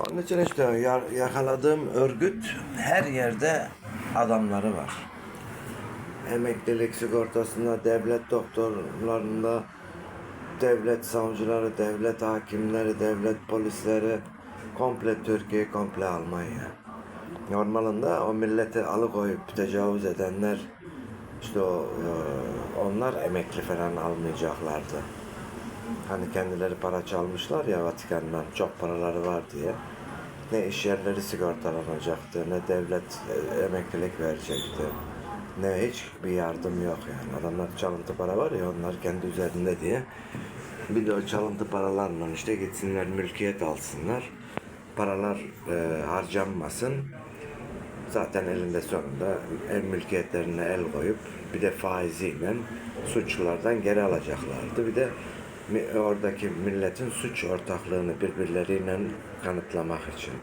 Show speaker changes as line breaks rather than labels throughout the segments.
Onun için işte ya- yakaladığım örgüt her yerde adamları var. Emeklilik sigortasında, devlet doktorlarında, devlet savcıları, devlet hakimleri, devlet polisleri, komple Türkiye, komple Almanya. Normalinde o milleti alıkoyup tecavüz edenler, işte o, e, onlar emekli falan almayacaklardı. Hani kendileri para çalmışlar ya Vatikan'dan çok paraları var diye. Ne iş yerleri sigortalanacaktı, ne devlet e, emeklilik verecekti. Ne hiç bir yardım yok yani. Adamlar çalıntı para var ya onlar kendi üzerinde diye. Bir de o çalıntı paralarla işte gitsinler mülkiyet alsınlar. Paralar e, harcanmasın. Zaten elinde sonunda el mülkiyetlerine el koyup bir de faiziyle suçlulardan geri alacaklardı. Bir de oradaki milletin suç ortaklığını birbirleriyle kanıtlamak için.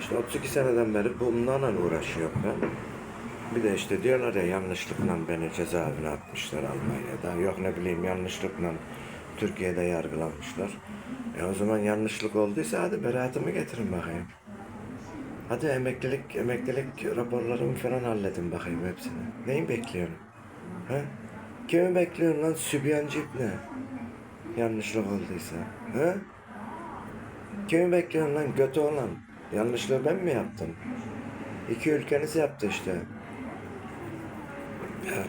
İşte 32 seneden beri bunlarla uğraşıyorum ben. Bir de işte diyorlar ya yanlışlıkla beni cezaevine atmışlar Almanya'da. Yok ne bileyim yanlışlıkla Türkiye'de yargılanmışlar. E o zaman yanlışlık olduysa hadi beraatimi getirin bakayım. Hadi emeklilik, emeklilik raporlarımı falan halledin bakayım hepsini. Neyi bekliyorsun? Ha? Kimi bekliyorsun lan sübyancı ne? Yanlışlık olduysa. Ha? Kimi bekliyorsun lan götü olan? Yanlışlığı ben mi yaptım? İki ülkeniz yaptı işte. Ya.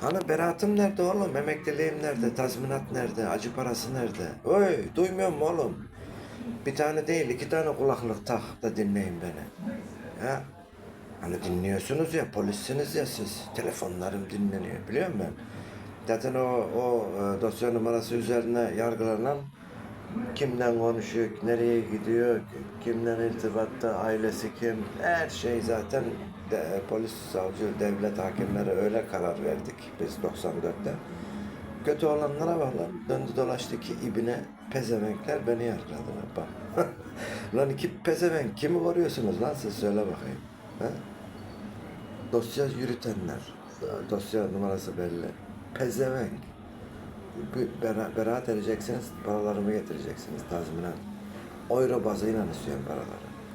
Hani beraatım nerede oğlum? Emekliliğim nerede? Tazminat nerede? Acı parası nerede? Oy duymuyor mu oğlum? Bir tane değil iki tane kulaklık tak da dinleyin beni. Ya. Hani dinliyorsunuz ya polissiniz ya siz. Telefonlarım dinleniyor biliyor musun? Zaten o, o e, dosya numarası üzerine yargılanan kimden konuşuyor, nereye gidiyor, kimden irtibatta, ailesi kim, her şey zaten de, polis, savcı, devlet hakimleri öyle karar verdik biz 94'te. Kötü olanlara bak lan. Döndü dolaştı ki ibine pezevenkler beni yargıladılar bak. lan iki pezevenk kimi koruyorsunuz lan siz söyle bakayım. Ha? Dosya yürütenler. Dosya numarası belli. Pezevenk. Bera, beraat edeceksiniz, paralarımı getireceksiniz tazminat. Euro bazıyla istiyorum paraları.